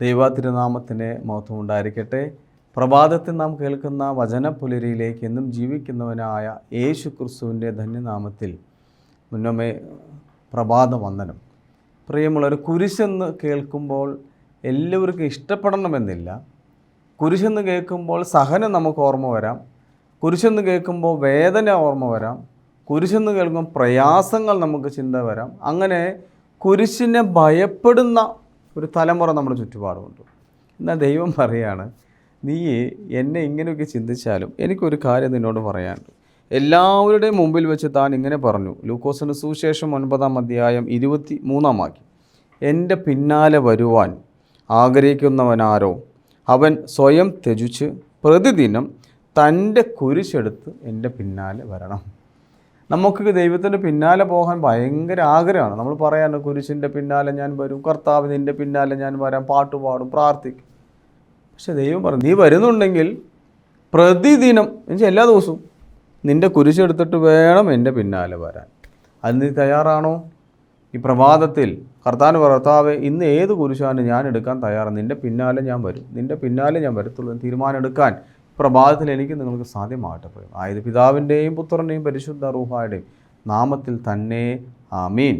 ദൈവ മഹത്വം ഉണ്ടായിരിക്കട്ടെ പ്രഭാതത്തിൽ നാം കേൾക്കുന്ന വചനപുലരിയിലേക്ക് എന്നും ജീവിക്കുന്നവനായ യേശു ക്രിസ്തുവിന്റെ ധന്യനാമത്തിൽ മുന്നമേ പ്രഭാത വന്ദനം പ്രിയമുള്ളൊരു കുരിശെന്ന് കേൾക്കുമ്പോൾ എല്ലാവർക്കും ഇഷ്ടപ്പെടണമെന്നില്ല. കുരിശെന്ന് കേൾക്കുമ്പോൾ സഹനം നമുക്ക് ഓർമ്മ വരാം. കുരിശെന്ന് കേൾക്കുമ്പോൾ വേദന ഓർമ്മ വരാം. കുരിശെന്ന് കേൾക്കുമ്പോൾ പ്രയാസങ്ങൾ നമുക്ക് ചിന്ത വരാം. അങ്ങനെ കുരിശിനെ ഭയപ്പെടുന്ന ഒരു തലമുറ നമ്മുടെ ചുറ്റുപാടുമുണ്ട്. എന്നാൽ ദൈവം പറയാണ് നീ എന്നെ ഇങ്ങനെയൊക്കെ ചിന്തിച്ചാലും എനിക്കൊരു കാര്യം നിന്നോട് പറയാനുണ്ട്. എല്ലാവരുടെയും മുമ്പിൽ വെച്ച് താൻ ഇങ്ങനെ പറഞ്ഞു. ലൂക്കോസിന് സുശേഷം ഒൻപതാം അധ്യായം ഇരുപത്തി മൂന്നാം വാക്യം. എന്റെ പിന്നാലെ വരുവാൻ ആഗ്രഹിക്കുന്നവനാരോ? അവൻ സ്വയം ത്യജിച്ച് പ്രതിദിനം തന്റെ കുരിശെടുത്ത് എന്റെ പിന്നാലെ വരണം. നമുക്ക് ദൈവത്തിന്റെ പിന്നാലെ പോകാൻ ഭയങ്കര ആഗ്രഹമാണ്. നമ്മൾ പറയാറ് കുരിശിന്റെ പിന്നാലെ ഞാൻ വരും കർത്താവ് നിന്റെ പിന്നാലെ ഞാൻ വരാം പാട്ട് പാടും പ്രാർത്ഥിക്കും. പക്ഷെ ദൈവം പറഞ്ഞു നീ വരുന്നുണ്ടെങ്കിൽ പ്രതിദിനം എന്നുവെച്ചാൽ എല്ലാ ദിവസവും നിന്റെ കുരിശെടുത്തിട്ട് വേണം എന്റെ പിന്നാലെ വരാൻ. അത് നീ തയ്യാറാണോ? ഈ പ്രഭാതത്തിൽ കർത്താന് കർത്താവ് ഇന്ന് ഏത് കുരിശാണ് ഞാൻ എടുക്കാൻ തയ്യാറാണ് നിന്റെ പിന്നാലെ ഞാൻ വരും. നിന്റെ പിന്നാലെ ഞാൻ വരത്തുള്ളൂ തീരുമാനം എടുക്കാൻ പ്രഭാതത്തിൽ എനിക്ക് നിങ്ങൾക്ക് സാധ്യമാകട്ടെ പോയി ആയത് പിതാവിന്റെയും പുത്രന്റെയും പരിശുദ്ധ റൂഹായുടെയും നാമത്തിൽ തന്നെ ആമീൻ.